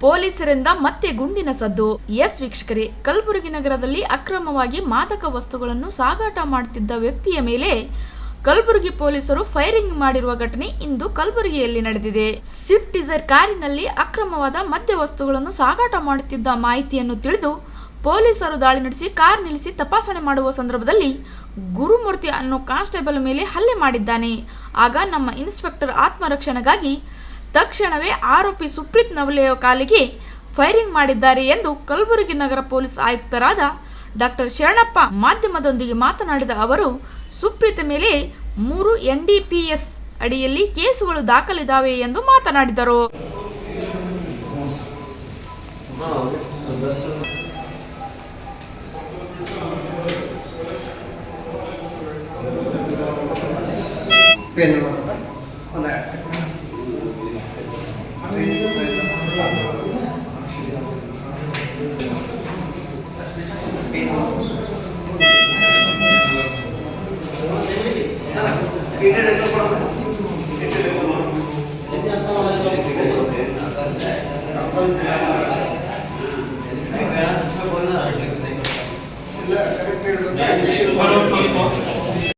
ಪೊಲೀಸರಿಂದ ಮತ್ತೆ ಗುಂಡಿನ ಸದ್ದು. ಎಸ್ ವೀಕ್ಷಕರೇ, ಕಲಬುರಗಿ ನಗರದಲ್ಲಿ ಅಕ್ರಮವಾಗಿ ಮಾದಕ ವಸ್ತುಗಳನ್ನು ಸಾಗಾಟ ಮಾಡುತ್ತಿದ್ದ ವ್ಯಕ್ತಿಯ ಮೇಲೆ ಕಲಬುರಗಿ ಪೊಲೀಸರು ಫೈರಿಂಗ್ ಮಾಡಿರುವ ಘಟನೆ ಇಂದು ಕಲಬುರಗಿಯಲ್ಲಿ ನಡೆದಿದೆ. ಸ್ವಿಫ್ಟ್ ಡಿಸೈರ್ ಕಾರಿನಲ್ಲಿ ಅಕ್ರಮವಾದ ಮದ್ಯ ವಸ್ತುಗಳನ್ನು ಸಾಗಾಟ ಮಾಡುತ್ತಿದ್ದ ಮಾಹಿತಿಯನ್ನು ತಿಳಿದು ಪೊಲೀಸರು ದಾಳಿ ನಡೆಸಿ ಕಾರ್ ನಿಲ್ಲಿಸಿ ತಪಾಸಣೆ ಮಾಡುವ ಸಂದರ್ಭದಲ್ಲಿ ಗುರುಮೂರ್ತಿ ಅನ್ನೋ ಕಾನ್ಸ್ಟೇಬಲ್ ಮೇಲೆ ಹಲ್ಲೆ ಮಾಡಿದ್ದಾನೆ. ಆಗ ನಮ್ಮ ಇನ್ಸ್ಪೆಕ್ಟರ್ ಆತ್ಮರಕ್ಷಣೆಗಾಗಿ ತಕ್ಷಣವೇ ಆರೋಪಿ ಸುಪ್ರೀತ್ ನವಲೆಯ ಕಾಲಿಗೆ ಫೈರಿಂಗ್ ಮಾಡಿದ್ದಾರೆ ಎಂದು ಕಲಬುರಗಿ ನಗರ ಪೊಲೀಸ್ ಆಯುಕ್ತರಾದ ಡಾಕ್ಟರ್ ಶರಣಪ್ಪ ಮಾಧ್ಯಮದೊಂದಿಗೆ ಮಾತನಾಡಿದ ಅವರು, ಸುಪ್ರೀತ್ ಮೇಲೆ ಮೂರು ಎನ್ಡಿಪಿಎಸ್ ಅಡಿಯಲ್ಲಿ ಕೇಸುಗಳು ದಾಖಲಿದ್ದಾವೆ ಎಂದು ಮಾತನಾಡಿದರು. ಪೆನ್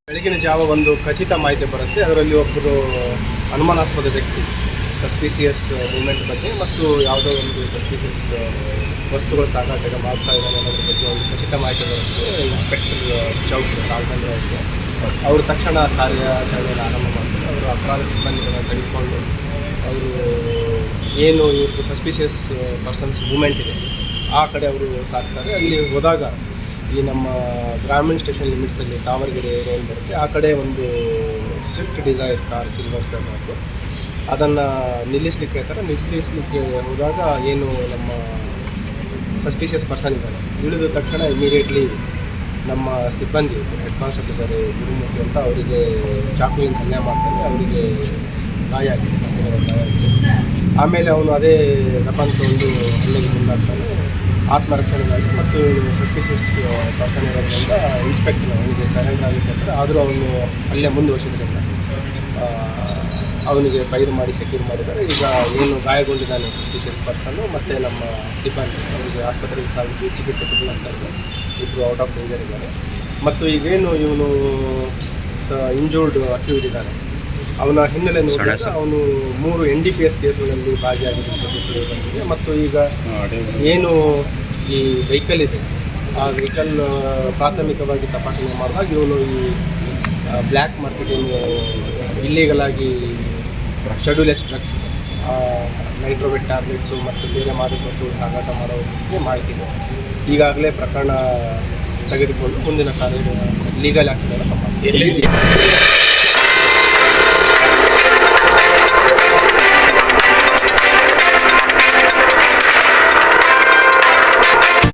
ಬೆಳಗಿನ ಜಾವ ಒಂದು ಖಚಿತ ಮಾಹಿತಿ ಬರುತ್ತೆ. ಅದರಲ್ಲಿ ಒಬ್ಬರು ಅನುಮಾನಾಸ್ಪದ ವ್ಯಕ್ತಿ. ಸಸ್ಪಿಸಿಯಸ್ ಮೂಮೆಂಟ್ ಬಗ್ಗೆ ಮತ್ತು ಯಾವುದೋ ಒಂದು ಸಸ್ಪಿಸಿಯಸ್ ವಸ್ತುಗಳು ಸಾಗಾಟ ಮಾಡ್ತಾ ಇದ್ದಾನೆ ಅನ್ನೋದ್ರ ಬಗ್ಗೆ ಒಂದು ಖಚಿತ ಮಾಹಿತಿ ಬರುತ್ತೆ ಇನ್ಸ್ಪೆಕ್ಟರ್ ಚೌಕ್ ರಾಘವೇಂದ್ರ ಅವರಿಗೆ. ಅವರು ತಕ್ಷಣ ಕಾರ್ಯಾಚರಣೆಯನ್ನು ಆರಂಭ ಮಾಡ್ತಾರೆ. ಅವರು ಅಪರಾಧ ಸಿಬ್ಬಂದಿಗಳನ್ನು ತೆಗೆದುಕೊಂಡು ಅವರು ಏನು ಇವ್ರದ್ದು ಸಸ್ಪಿಷಿಯಸ್ ಪರ್ಸನ್ಸ್ ಮೂಮೆಂಟ್ ಇದೆ, ಆ ಕಡೆ ಅವರು ಸಾಕ್ತಾರೆ. ಅಲ್ಲಿ ಹೋದಾಗ ಈ ನಮ್ಮ ಗ್ರಾಮೀಣ ಸ್ಟೇಷನ್ ಲಿಮಿಟ್ಸಲ್ಲಿ ತಾವರಗೆರೆ ಏರಿಯಾ ಬರುತ್ತೆ. ಆ ಕಡೆ ಒಂದು ಸ್ವಿಫ್ಟ್ ಡಿಸೈರ್ ಕಾರ್ ಸಿಲ್ವರ್ ಕಲರ್ದು ಅದನ್ನು ನಿಲ್ಲಿಸ್ಲಿಕ್ಕೆ ಹೇಳ್ತಾರೆ. ನಿಲ್ಲಿಸ್ಲಿಕ್ಕೆ ಹೋದಾಗ ಏನು ನಮ್ಮ ಸಸ್ಪಿಷಿಯಸ್ ಪರ್ಸನ್ ಇದ್ದಾರೆ ಇಳಿದ ತಕ್ಷಣ ಇಮಿಡಿಯೇಟ್ಲಿ ನಮ್ಮ ಸಿಬ್ಬಂದಿ ಹೆಡ್ ಕಾನ್ಸ್ಟೇಬಲ್ ಇದ್ದಾರೆ, ಗುರುಮೂರ್ತಿ ಅಂತ ಅವರಿಗೆ ಚಾಕುವಿನ ಹಲ್ಲೆ ಮಾಡ್ತಾರೆ. ಅವರಿಗೆ ಗಾಯ ಆಗಿದೆ ಆಮೇಲೆ ಅವನು ಅದೇ ವೆಪನ್ ಒಂದು ಹಲ್ಲೆಗೆ ಮುಂದಾಗ್ತಾನೆ. ಆತ್ಮರಕ್ಷಣೆಗಾಗಿ ಮತ್ತು ಸಸ್ಪಿಷಿಯಸ್ ಪರ್ಸನ್ ಇರೋದ್ರಿಂದ ಇನ್ಸ್ಪೆಕ್ಟರ್ ಅವನಿಗೆ ಸರೆಂಡರ್ ಆಗಿರ್ತಾರೆ ಆದರೂ ಅವನು ಅಲ್ಲೇ ಮುಂದುವರಿಸಿದ್ರಿಂದ ಅವನಿಗೆ ಫೈರ್ ಮಾಡಿ ಸೆಕ್ಯೂರ್ ಮಾಡಿದ್ದಾರೆ. ಈಗ ಏನು ಗಾಯಗೊಂಡಿದ್ದಾನೆ ಸಸ್ಪಿಷಿಯಸ್ ಪರ್ಸನ್ನು ಮತ್ತು ನಮ್ಮ ಸಿಬ್ಬಂದಿ ಅವರಿಗೆ ಆಸ್ಪತ್ರೆಗೆ ಸಾಗಿಸಿ ಚಿಕಿತ್ಸೆ ಕೊಡಲಾಗ್ತಾ ಇದೆ ಇಬ್ಬರು ಔಟ್ ಆಫ್ ಡೇಂಜರ್ ಇದ್ದಾರೆ. ಮತ್ತು ಈಗೇನು ಇವನು ಇಂಜೂರ್ಡ್ ಅಕ್ಯೂಡ್ ಇದ್ದಾನೆ. ಅವನ ಹಿನ್ನೆಲೆ ನೋಡಿದಾಗ ಅವನು ಮೂರು ಎನ್ ಡಿ ಪಿ ಎಸ್ ಕೇಸ್ಗಳಲ್ಲಿ ಭಾಗಿಯಾಗಿರುವಂಥದ್ದು ಬಂದಿದೆ. ಮತ್ತು ಈಗ ಏನು ಈ ವೆಹಿಕಲ್ ಇದೆ ಆ ವೆಹಿಕಲ್ ಪ್ರಾಥಮಿಕವಾಗಿ ತಪಾಸಣೆ ಮಾಡಿದಾಗ ಇವನು ಈ ಬ್ಲ್ಯಾಕ್ ಮಾರ್ಕೆಟಿಂಗ್ ಇಲ್ಲೀಗಲ್ ಆಗಿ schedule X drugs Nitrovet tablets ಮತ್ತು ಬೇರೆ ಮಾದಕ ವಸ್ತುಗಳು ಸಾಗಾಟ ಮಾಡೋದಕ್ಕೆ ಮಾಹಿತಿ ಇದೆ. ಈಗಾಗಲೇ ಪ್ರಕರಣ ತೆಗೆದುಕೊಂಡು ಮುಂದಿನ ಕಾರ್ಯ ಲೀಗಲ್ ಆಗ್ತದೆ